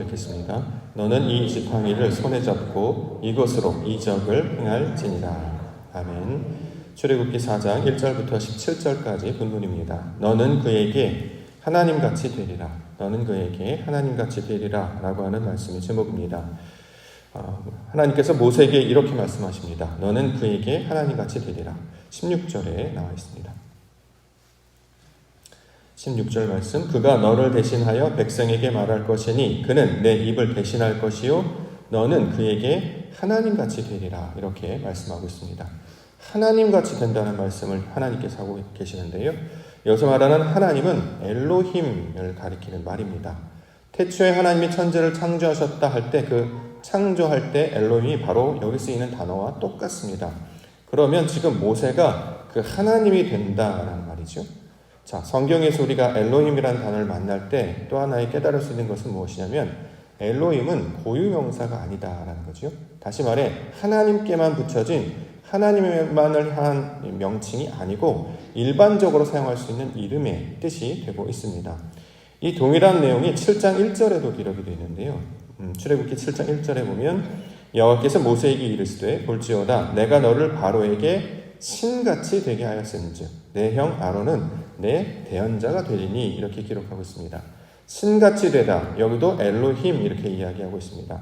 읽겠습니다. 너는 이 지팡이를 손에 잡고 이것으로 이적을 행할지니라. 아멘. 출애굽기 4장 1절부터 17절까지 본문입니다. 너는 그에게 하나님 같이 되리라. 너는 그에게 하나님 같이 되리라 라고 하는 말씀의 제목입니다. 어, 하나님께서 모세에게 이렇게 말씀하십니다. 너는 그에게 하나님 같이 되리라. 16절에 나와 있습니다. 16절 말씀 그가 너를 대신하여 백성에게 말할 것이니 그는 내 입을 대신할 것이요 너는 그에게 하나님 같이 되리라 이렇게 말씀하고 있습니다. 하나님 같이 된다는 말씀을 하나님께서 하고 계시는데요. 여기서 말하는 하나님은 엘로힘을 가리키는 말입니다. 태초에 하나님이 천지를 창조하셨다 할 때 그 창조할 때 엘로힘이 바로 여기 쓰이는 단어와 똑같습니다. 그러면 지금 모세가 그 하나님이 된다라는 말이죠. 자, 성경에서 우리가 엘로힘이라는 단어를 만날 때 또 하나의 깨달을 수 있는 것은 무엇이냐면 엘로힘은 고유 명사가 아니다라는 거죠. 다시 말해 하나님께만 붙여진 하나님만을 한 명칭이 아니고 일반적으로 사용할 수 있는 이름의 뜻이 되고 있습니다. 이 동일한 내용이 7장 1절에도 기록이 되어 있는데요. 음, 출애굽기 7장 1절에 보면 여호와께서 모세에게 이르시되 볼지어다 내가 너를 바로에게 신같이 되게 하였은즉 내 형 아론은 내 대언자가 되리니 이렇게 기록하고 있습니다. 신같이 되다 여기도 엘로힘 이렇게 이야기하고 있습니다.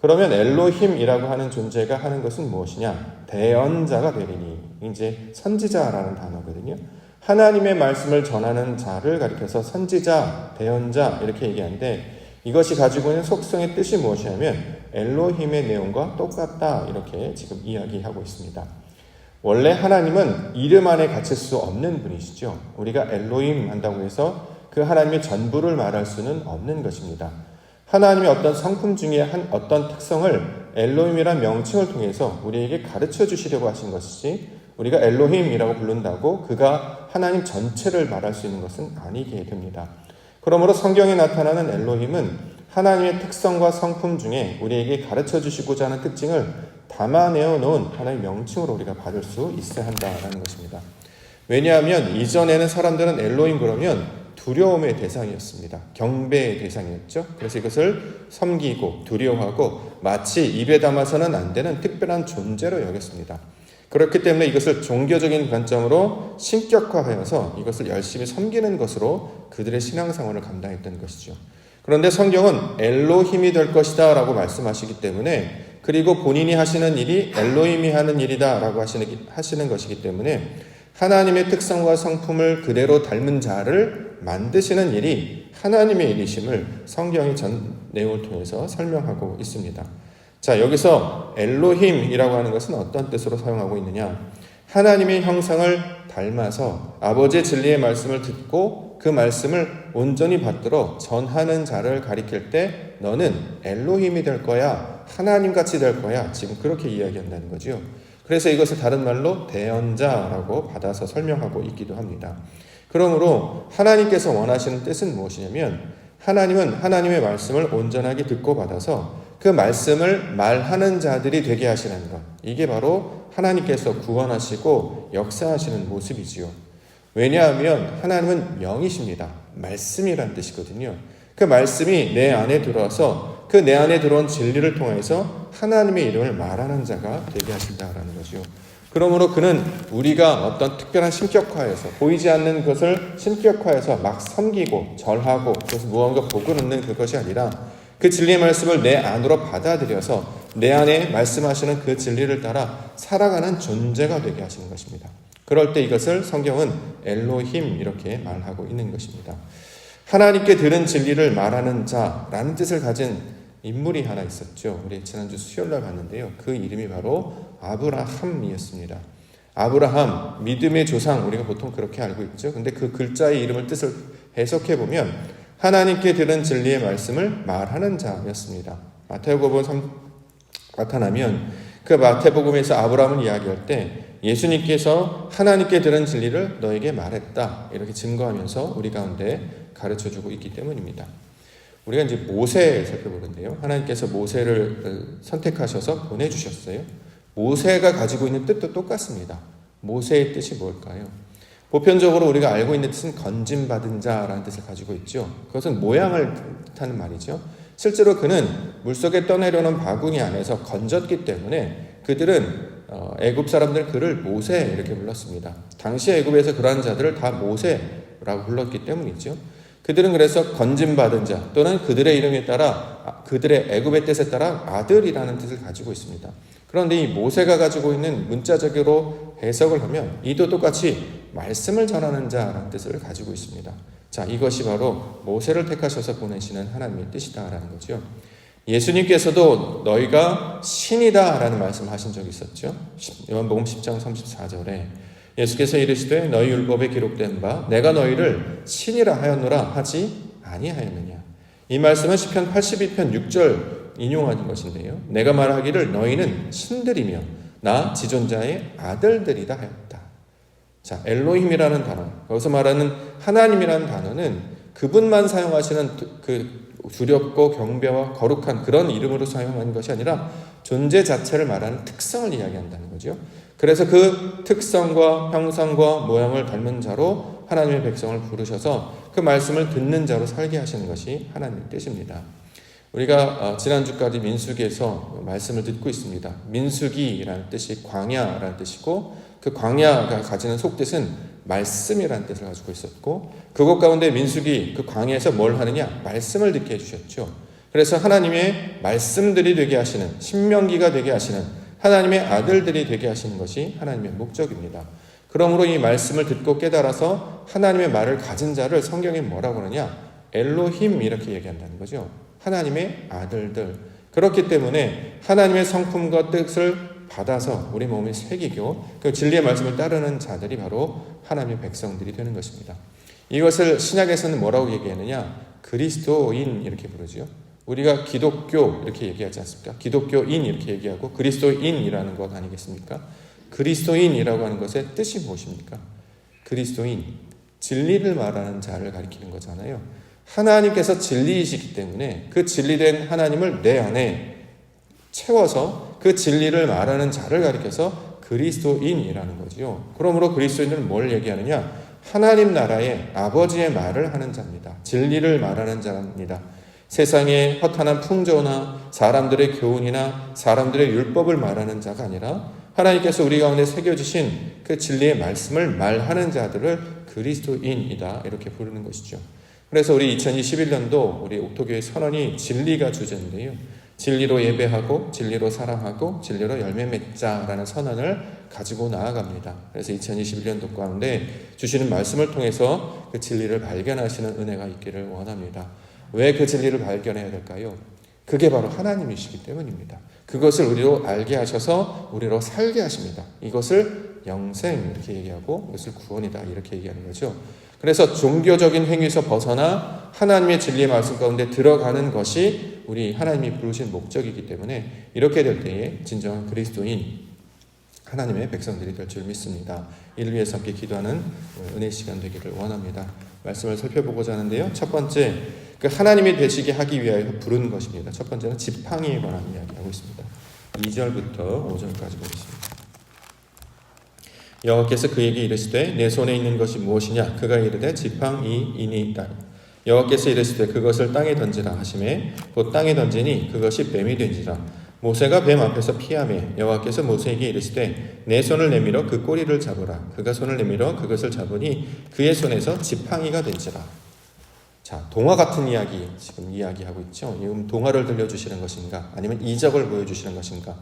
그러면 엘로힘이라고 하는 존재가 하는 것은 무엇이냐? 대언자가 되리니 이제 선지자라는 단어거든요. 하나님의 말씀을 전하는 자를 가리켜서 선지자, 대언자 이렇게 얘기하는데 이것이 가지고 있는 속성의 뜻이 무엇이냐면 엘로힘의 내용과 똑같다 이렇게 지금 이야기하고 있습니다. 원래 하나님은 이름 안에 갇힐 수 없는 분이시죠. 우리가 엘로힘 한다고 해서 그 하나님의 전부를 말할 수는 없는 것입니다. 하나님의 어떤 성품 중에 한 어떤 특성을 엘로힘이란 명칭을 통해서 우리에게 가르쳐 주시려고 하신 것이지 우리가 엘로힘이라고 부른다고 그가 하나님 전체를 말할 수 있는 것은 아니게 됩니다. 그러므로 성경에 나타나는 엘로힘은 하나님의 특성과 성품 중에 우리에게 가르쳐 주시고자 하는 특징을 담아내어 놓은 하나의 명칭으로 우리가 받을 수 있어야 한다는 것입니다. 왜냐하면 이전에는 사람들은 엘로힘 그러면 두려움의 대상이었습니다. 경배의 대상이었죠. 그래서 이것을 섬기고 두려워하고 마치 입에 담아서는 안 되는 특별한 존재로 여겼습니다. 그렇기 때문에 이것을 종교적인 관점으로 신격화하여서 이것을 열심히 섬기는 것으로 그들의 신앙생활을 감당했던 것이죠. 그런데 성경은 엘로힘이 될 것이다 라고 말씀하시기 때문에 그리고 본인이 하시는 일이 엘로힘이 하는 일이다 라고 하시는, 하시는 것이기 때문에 하나님의 특성과 성품을 그대로 닮은 자를 만드시는 일이 하나님의 일이심을 성경의 전 내용을 통해서 설명하고 있습니다. 자, 여기서 엘로힘이라고 하는 것은 어떤 뜻으로 사용하고 있느냐? 하나님의 형상을 닮아서 아버지의 진리의 말씀을 듣고 그 말씀을 온전히 받들어 전하는 자를 가리킬 때 너는 엘로힘이 될 거야. 하나님 같이 될 거야. 지금 그렇게 이야기한다는 거죠. 그래서 이것을 다른 말로 대언자라고 받아서 설명하고 있기도 합니다. 그러므로 하나님께서 원하시는 뜻은 무엇이냐면 하나님은 하나님의 말씀을 온전하게 듣고 받아서 그 말씀을 말하는 자들이 되게 하시는 것. 이게 바로 하나님께서 구원하시고 역사하시는 모습이지요. 왜냐하면 하나님은 영이십니다. 말씀이란 뜻이거든요. 그 말씀이 내 안에 들어와서 그 내 안에 들어온 진리를 통해서 하나님의 이름을 말하는 자가 되게 하신다라는 거죠. 그러므로 그는 우리가 어떤 특별한 신격화에서 보이지 않는 것을 신격화해서 막 섬기고 절하고 그래서 무언가 복을 얻는 그것이 아니라 그 진리의 말씀을 내 안으로 받아들여서 내 안에 말씀하시는 그 진리를 따라 살아가는 존재가 되게 하시는 것입니다. 그럴 때 이것을 성경은 엘로힘 이렇게 말하고 있는 것입니다. 하나님께 들은 진리를 말하는 자라는 뜻을 가진 인물이 하나 있었죠. 우리 지난주 수요일 날 봤는데요. 그 이름이 바로 아브라함이었습니다. 아브라함, 믿음의 조상, 우리가 보통 그렇게 알고 있죠. 근데 그 글자의 이름을 뜻을 해석해 보면 하나님께 들은 진리의 말씀을 말하는 자였습니다. 마태복음 3 나타나면 그 마태복음에서 아브라함을 이야기할 때 예수님께서 하나님께 들은 진리를 너에게 말했다. 이렇게 증거하면서 우리 가운데 가르쳐 주고 있기 때문입니다. 우리가 이제 모세 살펴보는데요. 하나님께서 모세를 선택하셔서 보내주셨어요. 모세가 가지고 있는 뜻도 똑같습니다. 모세의 뜻이 뭘까요? 보편적으로 우리가 알고 있는 뜻은 건짐받은 자라는 뜻을 가지고 있죠. 그것은 모양을 뜻하는 말이죠. 실제로 그는 물속에 떠내려오는 바구니 안에서 건졌기 때문에 그들은 어, 애굽 사람들 그를 모세 이렇게 불렀습니다. 당시 애굽에서 그러한 자들을 다 모세라고 불렀기 때문이죠. 그들은 그래서 건진 받은 자 또는 그들의 이름에 따라 아, 그들의 애굽의 뜻에 따라 아들이라는 뜻을 가지고 있습니다. 그런데 이 모세가 가지고 있는 문자적으로 해석을 하면 이도 똑같이 말씀을 전하는 자라는 뜻을 가지고 있습니다. 자, 이것이 바로 모세를 택하셔서 보내시는 하나님의 뜻이다라는 거죠. 예수님께서도 너희가 신이다라는 말씀을 하신 적이 있었죠. 요한복음 10장 34절에 예수께서 이르시되 너희 율법에 기록된 바 내가 너희를 신이라 하였노라 하지 아니하였느냐. 이 말씀은 시편 82편 6절 인용하는 것인데요. 내가 말하기를 너희는 신들이며 나 지존자의 아들들이다 하였다. 자, 엘로힘이라는 단어. 여기서 말하는 하나님이라는 단어는 그분만 사용하시는 그 두렵고 경배와 거룩한 그런 이름으로 사용하는 것이 아니라 존재 자체를 말하는 특성을 이야기한다는 거죠. 그래서 그 특성과 형상과 모양을 닮은 자로 하나님의 백성을 부르셔서 그 말씀을 듣는 자로 살게 하시는 것이 하나님의 뜻입니다. 우리가 지난주까지 민수기에서 말씀을 듣고 있습니다. 민수기라는 뜻이 광야라는 뜻이고 그 광야가 가지는 속뜻은 말씀이라는 뜻을 가지고 있었고 그것 가운데 민숙이 그 광야에서 뭘 하느냐 말씀을 듣게 해주셨죠. 그래서 하나님의 말씀들이 되게 하시는 신명기가 되게 하시는 하나님의 아들들이 되게 하시는 것이 하나님의 목적입니다. 그러므로 이 말씀을 듣고 깨달아서 하나님의 말을 가진 자를 성경에 뭐라고 하느냐 엘로힘 이렇게 얘기한다는 거죠. 하나님의 아들들. 그렇기 때문에 하나님의 성품과 뜻을 받아서 우리 몸에 새기고 그 진리의 말씀을 따르는 자들이 바로 하나님의 백성들이 되는 것입니다. 이것을 신약에서는 뭐라고 얘기하느냐? 그리스도인 이렇게 부르죠. 우리가 기독교 이렇게 얘기하지 않습니까? 기독교인 이렇게 얘기하고 그리스도인이라는 것 아니겠습니까? 그리스도인이라고 하는 것의 뜻이 무엇입니까? 그리스도인, 진리를 말하는 자를 가리키는 거잖아요. 하나님께서 진리이시기 때문에 그 진리된 하나님을 내 안에 채워서 그 진리를 말하는 자를 가리켜서 그리스도인이라는 거지요. 그러므로 그리스도인은 뭘 얘기하느냐? 하나님 나라의 아버지의 말을 하는 자입니다. 진리를 말하는 자입니다. 세상의 허탄한 풍조나 사람들의 교훈이나 사람들의 율법을 말하는 자가 아니라 하나님께서 우리 가운데 새겨주신 그 진리의 말씀을 말하는 자들을 그리스도인이다. 이렇게 부르는 것이죠. 그래서 우리 2021년도 우리 옥토교회 선언이 진리가 주제인데요. 진리로 예배하고 진리로 사랑하고 진리로 열매 맺자라는 선언을 가지고 나아갑니다. 그래서 2021년도 가운데 주시는 말씀을 통해서 그 진리를 발견하시는 은혜가 있기를 원합니다. 왜 그 진리를 발견해야 될까요? 그게 바로 하나님이시기 때문입니다. 그것을 우리로 알게 하셔서 우리로 살게 하십니다. 이것을 영생 이렇게 얘기하고 이것을 구원이다 이렇게 얘기하는 거죠. 그래서 종교적인 행위에서 벗어나 하나님의 진리의 말씀 가운데 들어가는 것이 우리 하나님이 부르신 목적이기 때문에 이렇게 될 때에 진정한 그리스도인 하나님의 백성들이 될 줄 믿습니다. 이를 위해서 함께 기도하는 은혜 시간 되기를 원합니다. 말씀을 살펴보고자 하는데요. 첫 번째, 그 하나님이 되시게 하기 위하여 부른 것입니다. 첫 번째는 지팡이에 관한 이야기하고 있습니다. 2절부터 5절까지 보겠습니다. 여호와께서 그에게 이르시되 내 손에 있는 것이 무엇이냐 그가 이르되 지팡이이니이다 여호와께서 이르시되 그것을 땅에 던지라 하심에 곧 땅에 던지니 그것이 뱀이 된지라 모세가 뱀 앞에서 피하매 여호와께서 모세에게 이르시되 내 손을 내밀어 그 꼬리를 잡으라 그가 손을 내밀어 그것을 잡으니 그의 손에서 지팡이가 된지라 자 동화 같은 이야기 지금 이야기하고 있죠 지금 동화를 들려주시는 것인가 아니면 이적을 보여주시는 것인가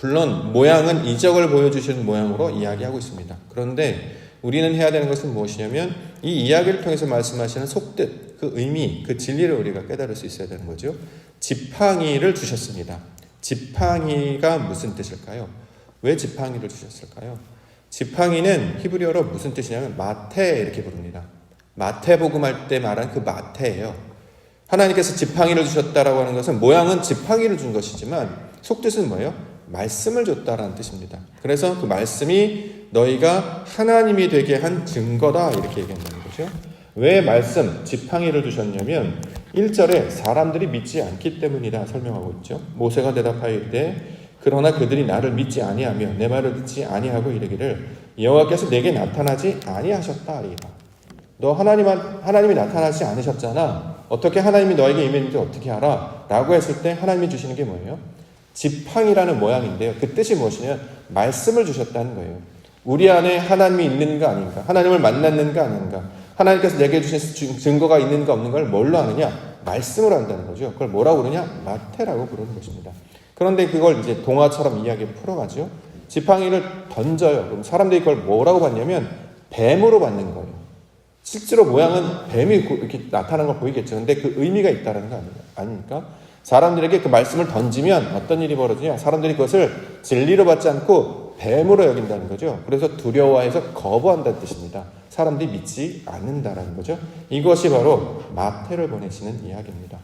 물론 모양은 이적을 보여주시는 모양으로 이야기하고 있습니다. 그런데 우리는 해야 되는 것은 무엇이냐면 이 이야기를 통해서 말씀하시는 속뜻, 그 의미, 그 진리를 우리가 깨달을 수 있어야 되는 거죠. 지팡이를 주셨습니다. 지팡이가 무슨 뜻일까요? 왜 지팡이를 주셨을까요? 지팡이는 히브리어로 무슨 뜻이냐면 마태 이렇게 부릅니다. 마태복음 할 때 말한 그 마태예요. 하나님께서 지팡이를 주셨다라고 하는 것은 모양은 지팡이를 준 것이지만 속뜻은 뭐예요? 말씀을 줬다라는 뜻입니다. 그래서 그 말씀이 너희가 하나님이 되게 한 증거다 이렇게 얘기한다는 거죠. 왜 말씀 지팡이를 주셨냐면 1절에 사람들이 믿지 않기 때문이다 설명하고 있죠. 모세가 대답하여 이르되 그러나 그들이 나를 믿지 아니하며 내 말을 듣지 아니하고 이르기를 여호와께서 내게 나타나지 아니하셨다 이다. 너 하나님, 하나님이 나타나지 않으셨잖아. 어떻게 하나님이 너에게 임했는지 어떻게 알아? 라고 했을 때 하나님이 주시는 게 뭐예요? 지팡이라는 모양인데요. 그 뜻이 무엇이냐? 말씀을 주셨다는 거예요. 우리 안에 하나님이 있는가 아닌가? 하나님을 만났는가 아닌가? 하나님께서 내게 주신 증거가 있는가 없는가를 뭘로 아느냐? 말씀으로 한다는 거죠. 그걸 뭐라고 그러냐? 마태라고 부르는 것입니다. 그런데 그걸 이제 동화처럼 이야기 풀어가죠. 지팡이를 던져요. 그럼 사람들이 그걸 뭐라고 봤냐면 뱀으로 받는 거예요. 실제로 모양은 뱀이 이렇게 나타나는 걸 보이겠죠. 근데 그 의미가 있다는 거 아닙니까? 사람들에게 그 말씀을 던지면 어떤 일이 벌어지냐? 사람들이 그것을 진리로 받지 않고 뱀으로 여긴다는 거죠. 그래서 두려워해서 거부한다는 뜻입니다. 사람들이 믿지 않는다라는 거죠. 이것이 바로 마태를 보내시는 이야기입니다.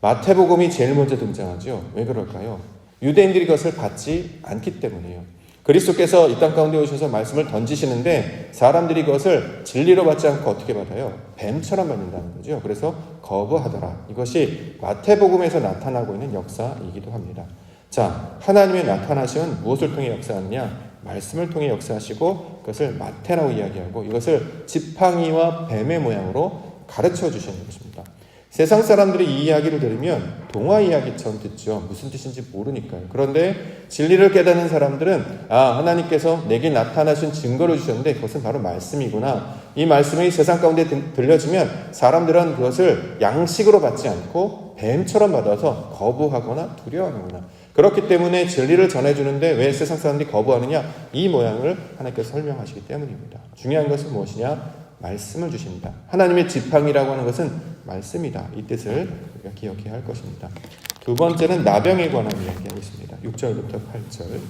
마태복음이 제일 먼저 등장하죠. 왜 그럴까요? 유대인들이 그것을 받지 않기 때문이에요. 그리스도께서 이 땅 가운데 오셔서 말씀을 던지시는데 사람들이 그것을 진리로 받지 않고 어떻게 받아요? 뱀처럼 받는다는 거죠. 그래서 거부하더라. 이것이 마태복음에서 나타나고 있는 역사이기도 합니다. 자, 하나님의 나타나시면 무엇을 통해 역사하느냐? 말씀을 통해 역사하시고 그것을 마태라고 이야기하고 이것을 지팡이와 뱀의 모양으로 가르쳐 주시는 것입니다. 세상 사람들이 이 이야기를 들으면 동화 이야기처럼 듣죠. 무슨 뜻인지 모르니까요. 그런데 진리를 깨닫는 사람들은 아, 하나님께서 내게 나타나신 증거를 주셨는데 그것은 바로 말씀이구나. 이 말씀이 세상 가운데 들려지면 사람들은 그것을 양식으로 받지 않고 뱀처럼 받아서 거부하거나 두려워하는구나. 그렇기 때문에 진리를 전해주는데 왜 세상 사람들이 거부하느냐? 이 모양을 하나님께서 설명하시기 때문입니다. 중요한 것은 무엇이냐? 말씀을 주십니다. 하나님의 지팡이라고 하는 것은 말씀이다. 이 뜻을 우리가 기억해야 할 것입니다. 두 번째는 나병에 관한 이야기하고 있습니다. 6절부터 8절.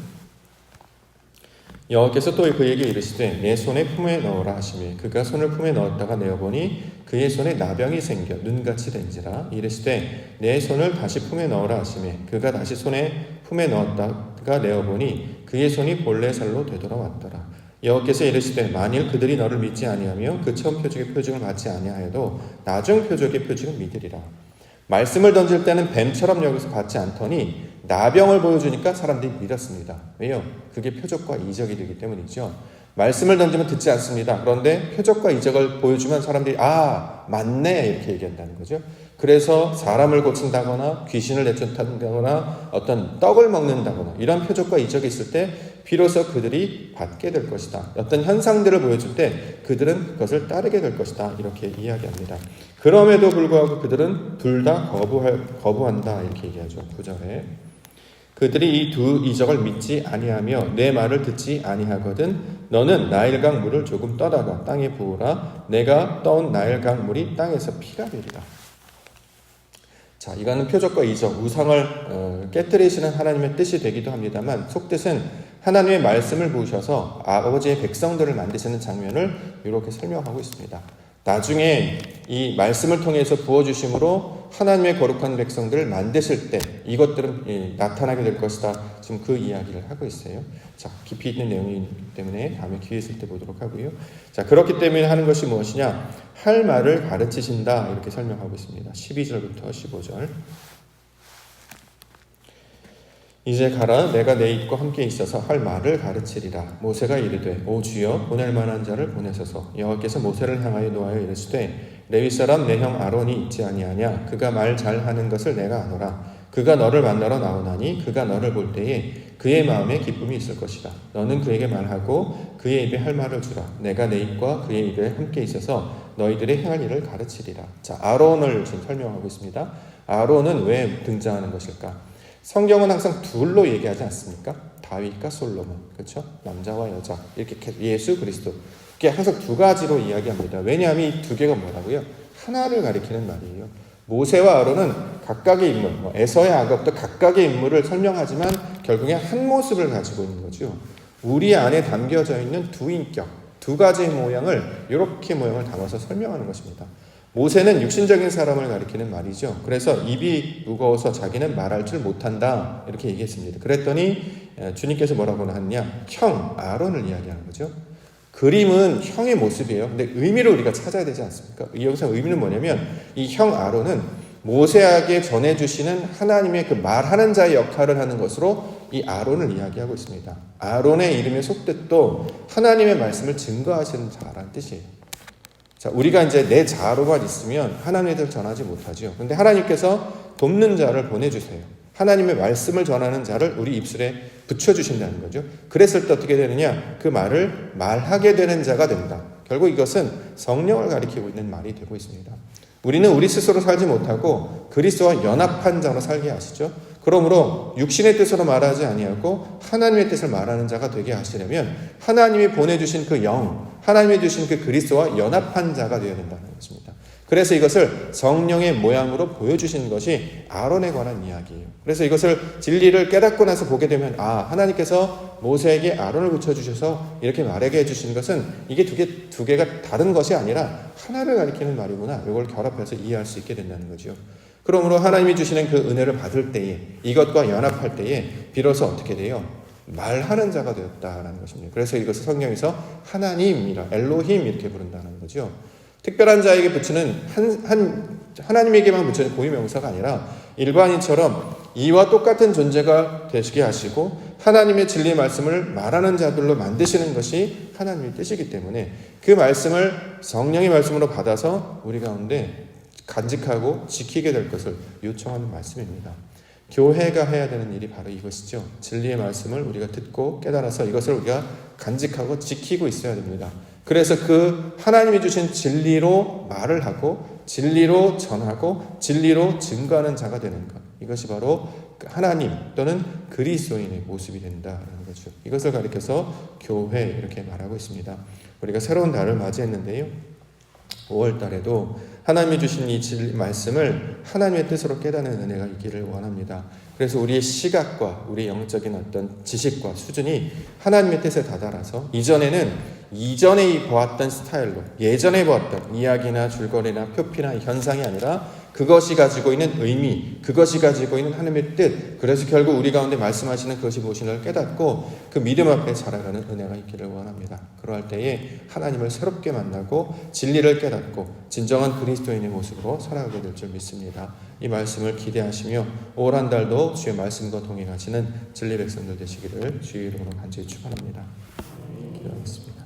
여호와께서 또 그에게 이르시되 내 손에 품에 넣으라 하시매 그가 손을 품에 넣었다가 내어보니 그의 손에 나병이 생겨 눈같이 된지라 이르시되 내 손을 다시 품에 넣으라 하시매 그가 다시 손에 품에 넣었다가 내어보니 그의 손이 본래 살로 되돌아왔더라 여호께서 이르시되 만일 그들이 너를 믿지 아니하며 그 처음 표적의 표징을 받지 아니하여도 나중 표적의 표징을 믿으리라 말씀을 던질 때는 뱀처럼 여기서 받지 않더니 나병을 보여주니까 사람들이 믿었습니다. 왜요? 그게 표적과 이적이 되기 때문이죠. 말씀을 던지면 듣지 않습니다. 그런데 표적과 이적을 보여주면 사람들이 아 맞네 이렇게 얘기한다는 거죠. 그래서 사람을 고친다거나 귀신을 내쫓는다거나 어떤 떡을 먹는다거나 이런 표적과 이적이 있을 때 비로소 그들이 받게 될 것이다. 어떤 현상들을 보여줄 때 그들은 그것을 따르게 될 것이다. 이렇게 이야기합니다. 그럼에도 불구하고 그들은 둘 다 거부한다. 이렇게 얘기하죠. 9절에. 그들이 이 두 이적을 믿지 아니하며 내 말을 듣지 아니하거든 너는 나일강 물을 조금 떠다가 땅에 부으라 내가 떠온 나일강 물이 땅에서 피가 되리라. 자, 이거는 표적과 이적, 우상을 어, 깨뜨리시는 하나님의 뜻이 되기도 합니다만 속뜻은 하나님의 말씀을 부으셔서 아버지의 백성들을 만드시는 장면을 이렇게 설명하고 있습니다. 나중에 이 말씀을 통해서 부어주심으로 하나님의 거룩한 백성들을 만드실 때 이것들은 나타나게 될 것이다. 지금 그 이야기를 하고 있어요. 자, 깊이 있는 내용이기 때문에 다음에 기회 있을 때 보도록 하고요. 자, 그렇기 때문에 하는 것이 무엇이냐? 할 말을 가르치신다. 이렇게 설명하고 있습니다. 12절부터 15절. 이제 가라 내가 내 입과 함께 있어서 할 말을 가르치리라. 모세가 이르되 오 주여 보낼 만한 자를 보내소서. 여호와께서 모세를 향하여 노하여 이르시되 레위 사람 내 형 아론이 있지 아니하냐? 그가 말 잘하는 것을 내가 아노라. 그가 너를 만나러 나오나니 그가 너를 볼 때에 그의 마음에 기쁨이 있을 것이다. 너는 그에게 말하고 그의 입에 할 말을 주라. 내가 내 입과 그의 입에 함께 있어서 너희들의 행할 일을 가르치리라. 자 아론을 지금 설명하고 있습니다. 아론은 왜 등장하는 것일까 성경은 항상 둘로 얘기하지 않습니까? 다윗과 솔로몬, 그렇죠? 남자와 여자 이렇게 예수 그리스도 이게 항상 두 가지로 이야기합니다. 왜냐하면 이 두 개가 뭐라고요? 하나를 가리키는 말이에요. 모세와 아론은 각각의 인물, 뭐 에서의 아갑도 각각의 인물을 설명하지만 결국에 한 모습을 가지고 있는 거죠. 우리 안에 담겨져 있는 두 인격, 두 가지의 모양을 이렇게 모양을 담아서 설명하는 것입니다. 모세는 육신적인 사람을 가리키는 말이죠. 그래서 입이 무거워서 자기는 말할 줄 못한다. 이렇게 얘기했습니다. 그랬더니 주님께서 뭐라고 하느냐? 형, 아론을 이야기하는 거죠. 그림은 형의 모습이에요. 근데 의미를 우리가 찾아야 되지 않습니까? 여기서 의미는 뭐냐면 이 형 아론은 모세에게 전해주시는 하나님의 그 말하는 자의 역할을 하는 것으로 이 아론을 이야기하고 있습니다. 아론의 이름의 속뜻도 하나님의 말씀을 증거하시는 자라는 뜻이에요. 자, 우리가 이제 내 자아로만 있으면 하나님의 뜻을 전하지 못하죠. 근데 하나님께서 돕는 자를 보내주세요. 하나님의 말씀을 전하는 자를 우리 입술에 붙여주신다는 거죠. 그랬을 때 어떻게 되느냐? 그 말을 말하게 되는 자가 된다. 결국 이것은 성령을 가리키고 있는 말이 되고 있습니다. 우리는 우리 스스로 살지 못하고 그리스도와 연합한 자로 살게 하시죠. 그러므로 육신의 뜻으로 말하지 아니하고 하나님의 뜻을 말하는 자가 되게 하시려면 하나님이 보내주신 그 영, 하나님이 주신 그 그리스도와 연합한 자가 되어야 된다는 것입니다. 그래서 이것을 성령의 모양으로 보여주신 것이 아론에 관한 이야기예요. 그래서 이것을 진리를 깨닫고 나서 보게 되면 아 하나님께서 모세에게 아론을 붙여주셔서 이렇게 말하게 해주신 것은 이게 두 개 두 개가 다른 것이 아니라 하나를 가리키는 말이구나. 이걸 결합해서 이해할 수 있게 된다는 거죠. 그러므로 하나님이 주시는 그 은혜를 받을 때에 이것과 연합할 때에 비로소 어떻게 돼요? 말하는 자가 되었다라는 것입니다. 그래서 이것을 성경에서 하나님이라 엘로힘 이렇게 부른다는 거죠. 특별한 자에게 붙이는 한, 한 하나님에게만 붙이는 고유 명사가 아니라 일반인처럼 이와 똑같은 존재가 되시게 하시고 하나님의 진리 말씀을 말하는 자들로 만드시는 것이 하나님의 뜻이기 때문에 그 말씀을 성령의 말씀으로 받아서 우리 가운데 간직하고 지키게 될 것을 요청하는 말씀입니다. 교회가 해야 되는 일이 바로 이것이죠. 진리의 말씀을 우리가 듣고 깨달아서 이것을 우리가 간직하고 지키고 있어야 됩니다. 그래서 그 하나님이 주신 진리로 말을 하고 진리로 전하고 진리로 증거하는 자가 되는 것. 이것이 바로 하나님 또는 그리스도인의 모습이 된다는 거죠. 이것을 가리켜서 교회 이렇게 말하고 있습니다. 우리가 새로운 달을 맞이했는데요. 5월 달에도 하나님이 주신 이 진리 말씀을 하나님의 뜻으로 깨닫는 은혜가 있기를 원합니다. 그래서 우리의 시각과 우리 영적인 어떤 지식과 수준이 하나님의 뜻에 다다라서 이전에는 이전에 보았던 스타일로 예전에 보았던 이야기나 줄거리나 표피나 현상이 아니라 그것이 가지고 있는 의미, 그것이 가지고 있는 하나님의 뜻, 그래서 결국 우리 가운데 말씀하시는 그것이 무엇인가를 깨닫고 그 믿음 앞에 살아가는 은혜가 있기를 원합니다. 그러할 때에 하나님을 새롭게 만나고 진리를 깨닫고 진정한 그리스도인의 모습으로 살아가게 될 줄 믿습니다. 이 말씀을 기대하시며 올 한 달도 주의 말씀과 동행하시는 진리 백성들 되시기를 주의 이름으로 간절히 축원합니다. 기도하겠습니다.